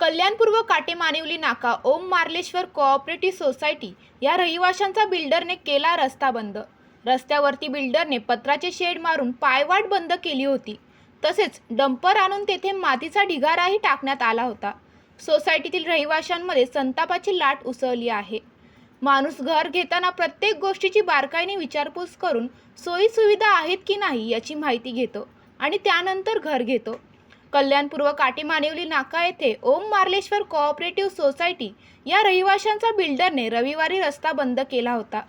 कल्याणपूर्व काटेमानिवली नाका ओम Marleshwar cooperative society या रहिवाशांचा बिल्डरने केला रस्ता बंद. रस्त्यावरती बिल्डरने पत्राचे शेड मारून पायवाट बंद केली होती. तसेच डंपर आणून तेथे मातीचा ढिगाराही टाकण्यात आला होता. सोसायटीतील रहिवाशांमध्ये संतापाची लाट उसळली आहे. माणूस घर घेताना प्रत्येक गोष्टीची बारकाईने विचारपूस करून सोयीसुविधा आहेत की नाही याची माहिती घेतो आणि त्यानंतर घर घेतो. कल्याणपूर्व काटेमानिवली नाका येथे. ओम मार्लेश्वर कोऑपरेटिव्ह सोसायटी या रहिवाशांचा बिल्डरने रविवारी रस्ता बंद केला होता.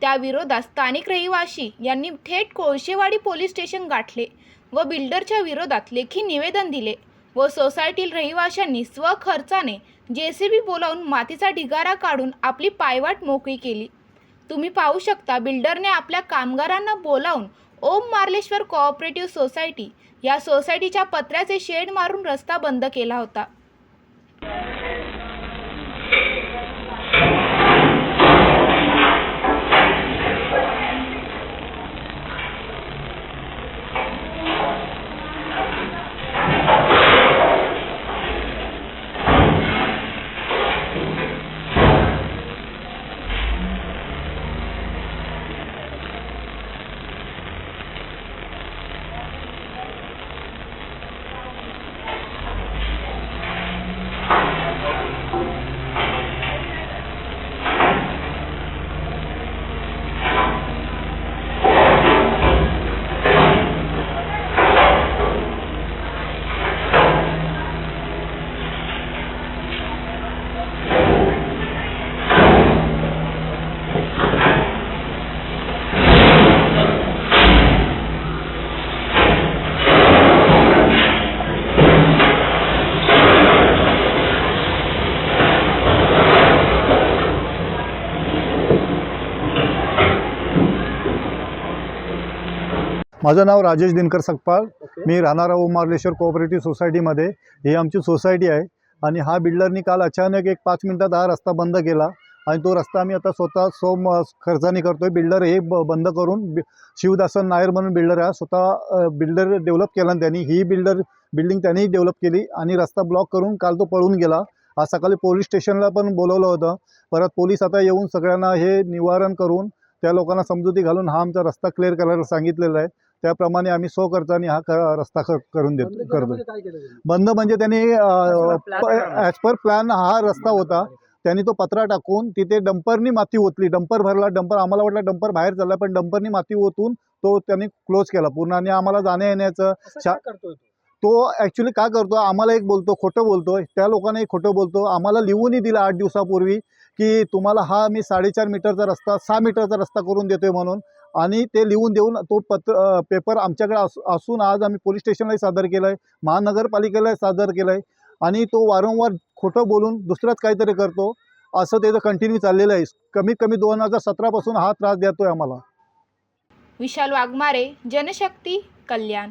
त्याविरोधात स्थानिक रहिवाशी यांनी थेट कोळशेवाडी पोलीस स्टेशन गाठले व बिल्डरच्या विरोधात लेखी निवेदन दिले व सोसायटीतील रहिवाशांनी स्वखर्चाने जे सी बी बोलावून मातीचा ढिगारा काढून आपली पायवाट मोकळी केली. तुम्ही पाहू शकता बिल्डरने आपल्या कामगारांना बोलावून ओम मार्लेश्वर कोऑपरेटिव्ह सोसायटी या सोसायटीच्या पत्र्याचे शेड मारून रस्ता बंद केला होता. माझं नाव राजेश दिनकर सकपाळ. मी राहणार उमार्लेश्वर कोऑपरेटिव्ह सोसायटीमध्ये ही आमची सोसायटी आहे. आणि हा बिल्डरनी काल अचानक एक पाच मिनटात हा रस्ता बंद केला. आणि तो रस्ता आम्ही आता स्वतः सोम खर्चाने करतो आहे बिल्डर हे बंद करून शिवदासन नायर म्हणून बिल्डर आहे. स्वतः बिल्डर डेव्हलप केला त्यांनी ही बिल्डर बिल्डिंग त्यांनी डेव्हलप केली आणि रस्ता ब्लॉक करून काल तो पळून गेला. आज सकाळी पोलीस स्टेशनला पण बोलवलं होतं. परत पोलीस आता येऊन सगळ्यांना हे निवारण करून त्या लोकांना समजुती घालून हा आमचा रस्ता क्लिअर करायला सांगितलेला आहे. त्याप्रमाणे आम्ही स्वखर्चाने हा क- रस्ता करून देतो करतो. बंद म्हणजे त्यांनी ॲज पर प्लॅन हा रस्ता होता. त्यांनी तो पत्रा टाकून तिथे डंपरनी माती ओतली. डंपर भरला डंपर आम्हाला वाटलं डंपर बाहेर चालला पण डंपरनी माती ओतून तो त्यांनी क्लोज केला पूर्ण आणि आम्हाला जाण्या येण्याचं शा- तो ॲक्च्युली काय करतो? आम्हाला एक बोलतो खोटं बोलतो. त्या लोकांना एक खोटं बोलतो. आम्हाला लिहूनही दिलं आठ दिवसापूर्वी की तुम्हाला हा मी साडेचार मीटरचा रस्ता सहा मीटरचा रस्ता करून देतोय म्हणून. आणि ते लिहून देऊन तो पत्र पेपर आमच्याकडे अस असून आज आम्ही पोलीस स्टेशनलाही सादर केलं आहे महानगरपालिकेलाही सादर केलं आहे आणि तो वारंवार खोटं बोलून दुसरंच काहीतरी करतो. असं त्याचं कंटिन्यू चाललेलं आहे. कमीत कमी दोन हजार सतरापासून हा त्रास देतोय आम्हाला. विशाल वाघमारे जनशक्ती कल्याण.